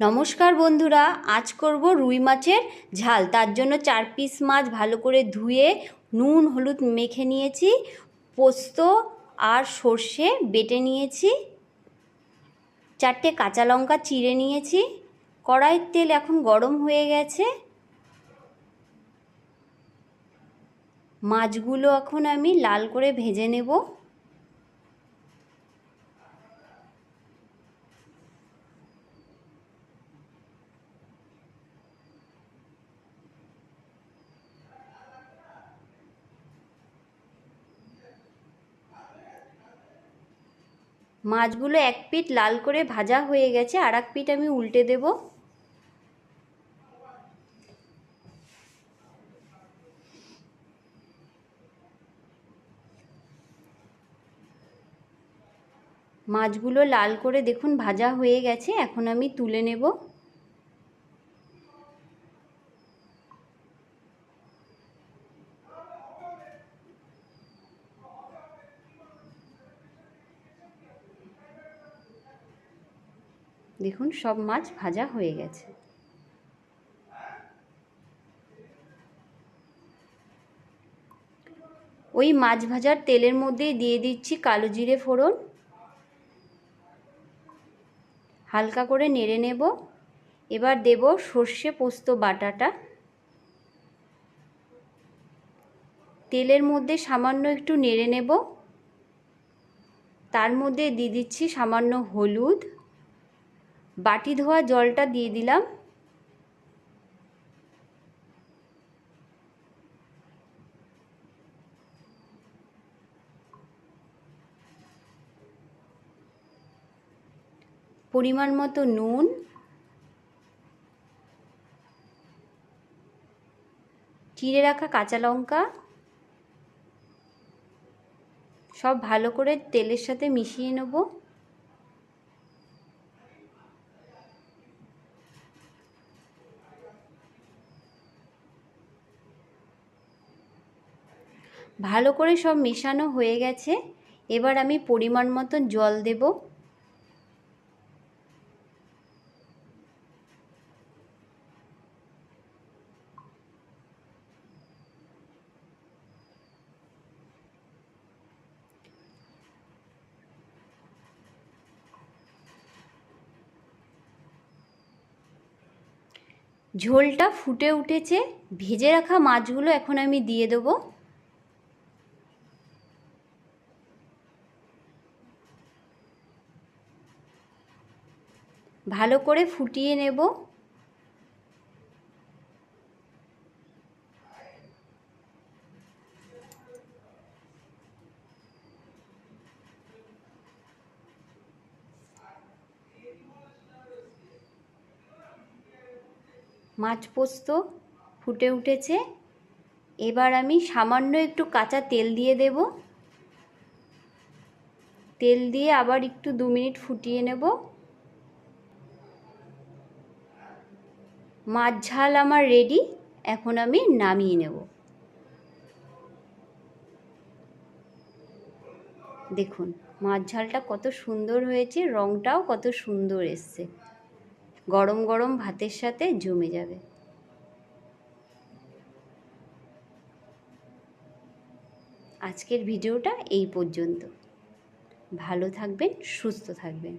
নমস্কার বন্ধুরা, আজ করব রুই মাছের ঝাল। তার জন্য চার পিস মাছ ভালো করে ধুয়ে নুন, হলুদ মেখে নিয়েছি, পোস্ত আর সর্ষে বেটে নিয়েছি, চারটে কাঁচা লঙ্কা চিড়ে নিয়েছি, কড়াইয়ের তেল এখন গরম হয়ে গেছে। মাছগুলো এখন আমি লাল করে ভেজে নেব। মাছগুলো এক পিঠ লাল করে ভাজা হয়ে গেছে, আর এক পিঠ আমি উল্টে দেব। মাছগুলো লাল করে দেখুন ভাজা হয়ে গেছে, এখন আমি তুলে নেব। দেখুন, সব মাছ ভাজা হয়ে গেছে। ওই মাছ ভাজার তেলের মধ্যেই দিয়ে দিচ্ছি কালো জিরে ফোড়ন। হালকা করে নেড়ে নেব। এবার দেব সর্ষে পোস্ত বাটাটা। তেলের মধ্যে সামান্য একটু নেড়ে নেব। তার মধ্যে দিয়ে দিচ্ছি সামান্য হলুদ। বাটি ধোয়া জলটা দিয়ে দিলাম। পরিমাণ মতো নুন। চিড়ে রাখা কাঁচা লঙ্কা। সব ভালো করে তেলের সাথে মিশিয়ে নেব। ভালো করে সব মেশানো হয়ে গেছে। এবার আমি পরিমাণ মতন জল দেব। ঝোলটা ফুটে উঠেছে। ভেজে রাখা মাছগুলো এখন আমি দিয়ে দেবো। ভালো করে ফুটিয়ে নেব। মাছ পোস্ত ফুটে উঠেছে। এবার আমি সামান্য একটু কাঁচা তেল দিয়ে দেব। তেল দিয়ে আবার একটু দু মিনিট ফুটিয়ে নেব। মাছ ঝাল আমার রেডি এখন আমি নামিয়ে নেব। দেখুন, মাছ ঝালটা কত সুন্দর হয়েছে রঙটাও কত সুন্দর এসছে। গরম গরম ভাতের সাথে জমে যাবে। আজকের ভিডিওটা এই পর্যন্ত। ভালো থাকবেন, সুস্থ থাকবেন।